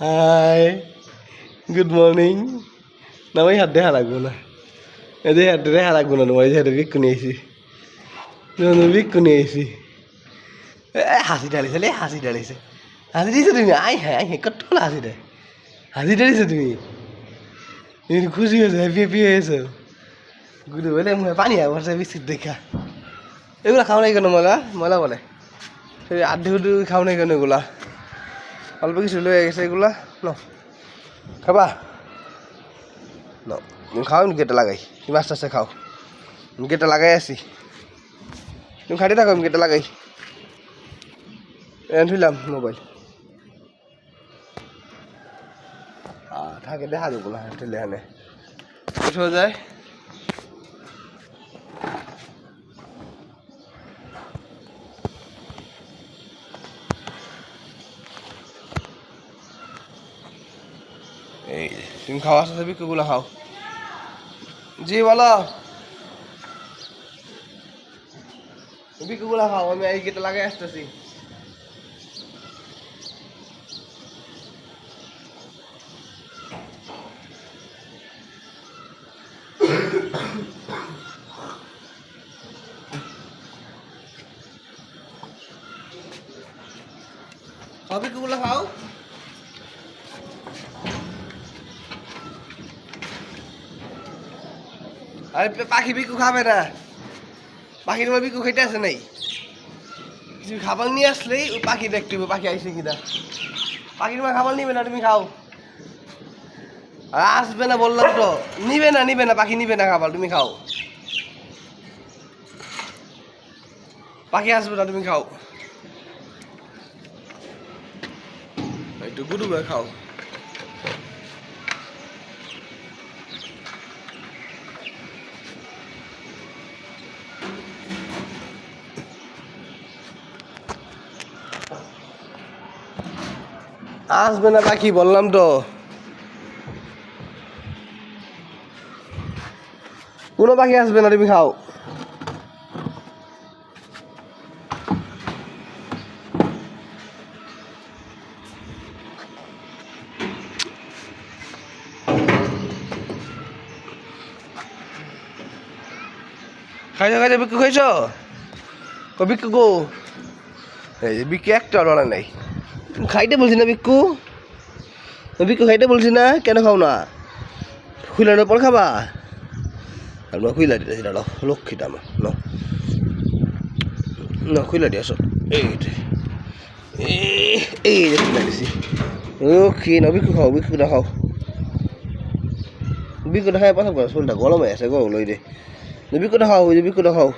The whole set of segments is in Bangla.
হাই গুড মর্নিং না ওই হাত দেখা লাগবো না এদের হাত দেখা লাগবো না এই হাতে বিক্ষু নিয়ে এসি বিক্ষু নিয়ে এসি হাসি ঢালিছে লে হাসি ঢালিছে হাসি দিয়েছ তুমি আই হ্যাঁ আই হ্যাঁ কত হাসি দেয় হাসি ঢালিছো তুমি তুমি খুশি হয়েছো হ্যাপি হ্যাপি হয়েছো গুরু বলে মুখে পানি আসছে বিস্কুট দেখা এগুলো খাও নাই কেন মলা মলা বলে আধি উধি খাও নাই কেন এগুলা অল্প কিছু লয়ে গেছে এগুলা। ন খাবা। ন খাও, আমি গেটে লাগাই। তুমি আস্তে আস্তে খাও। গেটে লাগাই আছি। তুমি খাটি থাকো, আমি গেটে লাগাই। এনে থইলাম মোবাইল। থাকে, দেখা দেবো না, ঠেলে হানে যায়। এই, তুমি খাওয়া সাথে বিক্ষুগুলো খাও? জি, বলো। বিক্ষুগুলো খাও? আমি এই গেটে লাগাই আসতেছি। খাও বিক্ষুগুলো খাও? আরে পাখি বিকু খাবে না। পাখি তোমার বিকু খেতে আছে নাই? কিছু খাবার নিয়ে আসলেই ওই পাখি দেখতে হবে, পাখি আইসে কিনা। পাখি তোমার খাবার নিবে না, তুমি খাও। আসবে না বললাম তো। নিবে না নিবে না, পাখি নিবে না খাবার তুমি খাও। পাখি আসবে না, তুমি খাও। একটু গুরু খাও। আসবে না পাখি বললাম তো। কোনো পাখি আসবে না, তুমি খাও। খাইছো খাইছো বিক্কু খাইছো ও বিক্কু গো এই যে বিক্কি একটা লড়া নাই। খাইতে বলছি না বিক্কু ও বিক্কু খাইতে বলছি না, কেন খাও না? খুইলানোর পর খাবা। না খুইলা দিতে দাঁড়াও, লক্ষ্মীটা আমার ন না খুইলা দিয়ে আসো। এই এই- খুইলা দিছি। লক্ষ্মী না বিক্কু খাও বিক্কুটা খাও। বিক্কুটা খাই পাঠাব শরীরটা গরম হয়ে আছে গো লই দে বিক্কুটা খাও, ওই যে বিক্কুটা খাও।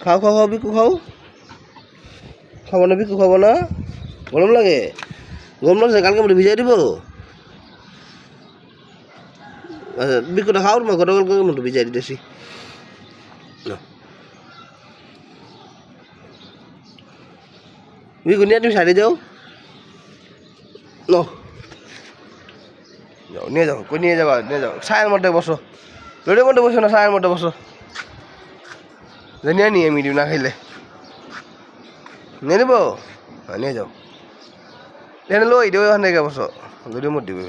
খাও খাও খাও বিক্কু খাও। খাব না বিকু খাব না। গরম লাগে? গরম লাগছে, কালকে মধ্যে ভিজাই দিব। আচ্ছা বিকুটা খাও না, গরম কালকে মধ্যে ভিজাই দিতেছি বিকু নিয়ে তুমি সাইডে যাও। ন যাও, নিয়ে যাও, কই নিয়ে যাবা, নিয়ে যাও। ছায়ের মধ্যে বসো। রোডের মধ্যে বসো না ছায়ের মধ্যে বসো। যে নিয়ে নিয়ে না খাইলে। নিয়ে নেব? হ্যাঁ নিয়ে যাও। এখানে লই দেবো ওখান থেকে বসো যদি মোট দিবে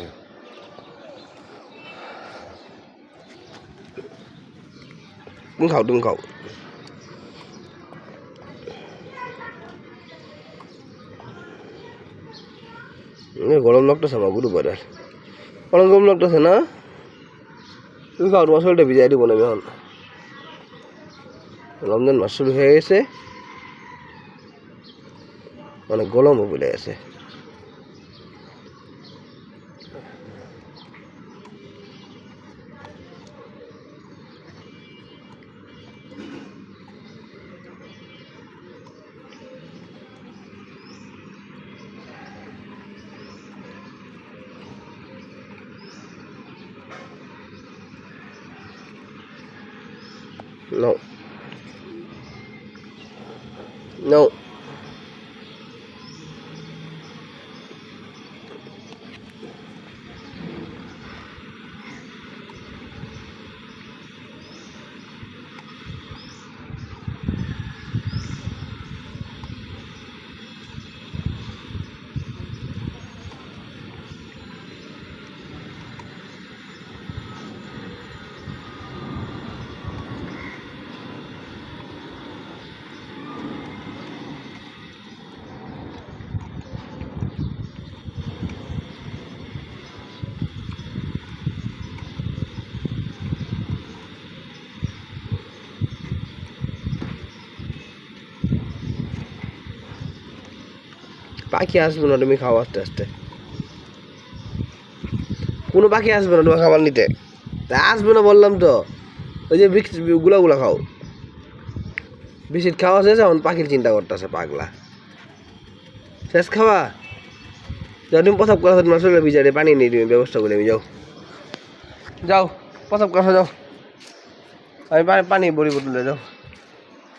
তুমি খাও তুমি খাও গরম লাগতেছে আমার গুরু বাইরে অনেক গরম লাগতেছে না তুমি খাও তোমার শরীরটা ভিজাই দিব না এখন রমজান মাস শুরু হয়ে গেছে অনেক গরমও বলে আছে No. No. পাখি আসবে না, তুমি খাও আস্তে আস্তে। কোনো পাখি আসবে না তোমার খাবার নিতে। তা আসবে না বললাম তো। ওই যে বিক্সগুলা গুলা খাও। বিস্কিট খাওয়া শেষ, এখন পাখির চিন্তা করতেছে পাগলা। শেষ খাওয়া? যাও, তুমি প্রসাব করা তোমার শরীরে বিচারে পানি নিয়ে তুমি ব্যবস্থা করে আমি যাও। যাও, প্রসাব করা যাও। আমি পানি পানি বড়ি বোতলে যাও।